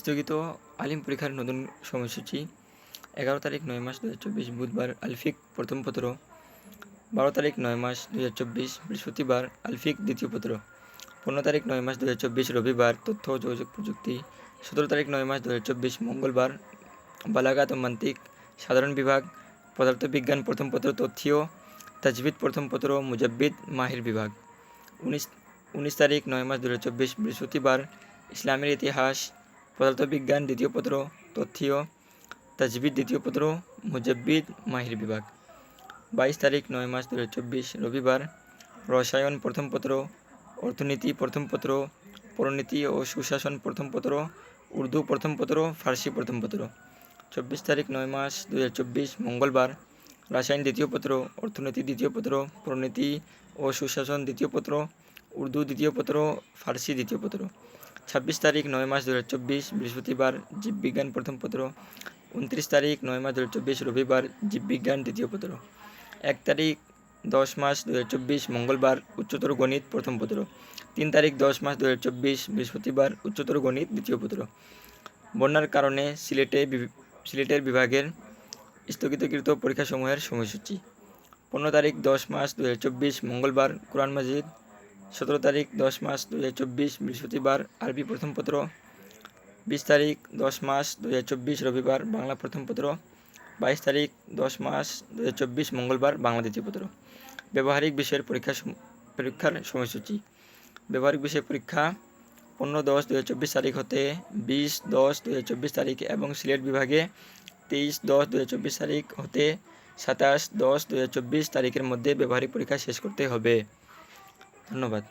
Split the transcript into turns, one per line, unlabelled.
স্থগিত আলিম পরীক্ষার নতুন সময়সূচি, এগারো তারিখ নয় মাস দু হাজার চব্বিশ বুধবার আলফিক প্রথম পত্র, বারো তারিখ নয় মাস দু হাজার চব্বিশ বৃহস্পতিবার আলফিক দ্বিতীয় পত্র, পনেরো তারিখ নয় মাস দু হাজার চব্বিশ রবিবার তথ্য যোগাযোগ প্রযুক্তি, সতেরো তারিখ নয় মাস দু হাজার চব্বিশ মঙ্গলবার বালাগাত ও মান্তিক, সাধারণ বিভাগ, পদার্থবিজ্ঞান প্রথম পত্র, তথ্যীয়, তাজবিদ প্রথম পত্র, মুজাব্বিদ, মাহির বিভাগ, উনিশ উনিশ তারিখ নয় মাস দু হাজার চব্বিশ বৃহস্পতিবার ইসলামের ইতিহাস পদার্থবিজ্ঞান দ্বিতীয় পত্র তথ্যীয় তাজবিদ দ্বিতীয় পত্র, মুজাব্বিদ, মাহির বিভাগ। বাইশ তারিখ, নয় মাস দু হাজার চব্বিশ, রবিবার, রসায়ন প্রথম পত্র, অর্থনীতি প্রথম পত্র, পরিণীতি ও সুশাসন প্রথম পত্র, উর্দু প্রথম পত্র, ফার্সি প্রথম পত্র। চব্বিশ তারিখ, নয় মাস দু হাজার চব্বিশ, মঙ্গলবার, রাসায়ন দ্বিতীয় পত্র, অর্থনীতি দ্বিতীয় পত্র, পরিণীতি ও সুশাসন দ্বিতীয় পত্র, উর্দু দ্বিতীয় পত্র, ফার্সি দ্বিতীয় পত্র। ছাব্বিশ তারিখ নয় মাস দু চব্বিশ, বৃহস্পতিবার জীববিজ্ঞান প্রথম পত্র। উনত্রিশ তারিখ নয় মাস দু চব্বিশ, রবিবার জীববিজ্ঞান দ্বিতীয় পত্র। এক তারিখ দশ মাস দু চব্বিশ, মঙ্গলবার উচ্চতর গণিত প্রথম পত্র। তিন তারিখ দশ মাস দু চব্বিশ, বৃহস্পতিবার উচ্চতর গণিত দ্বিতীয় পত্র। বন্যার কারণে সিলেটে সিলেটের বিভাগের স্থগিতকৃত পরীক্ষাসমূহের সময়সূচি। পনেরো তারিখ দশ মাস দু চব্বিশ, মঙ্গলবার কোরআন মাজিদ সতেরো তারিখ, দশ মাস দু হাজার চব্বিশ, বৃহস্পতিবার আরবি প্রথম পত্র। বিশ তারিখ, দশ মাস দু হাজার চব্বিশ, রবিবার বাংলা প্রথম পত্র। বাইশ তারিখ, দশ মাস দু হাজার চব্বিশ, মঙ্গলবার বাংলা দ্বিতীয় পত্র। ব্যবহারিক বিষয়ের পরীক্ষা পরীক্ষার সময়সূচি। ব্যবহারিক বিষয় পরীক্ষা পনেরো দশ দু হাজার চব্বিশ তারিখ হতে বিশ দশ দু হাজার চব্বিশ তারিখ এবং সিলেট বিভাগে তেইশ দশ দু হাজার চব্বিশ তারিখ হতে সাতাশ দশ দু হাজার চব্বিশ তারিখের মধ্যে ব্যবহারিক পরীক্ষা শেষ করতে হবে। ধন্যবাদ।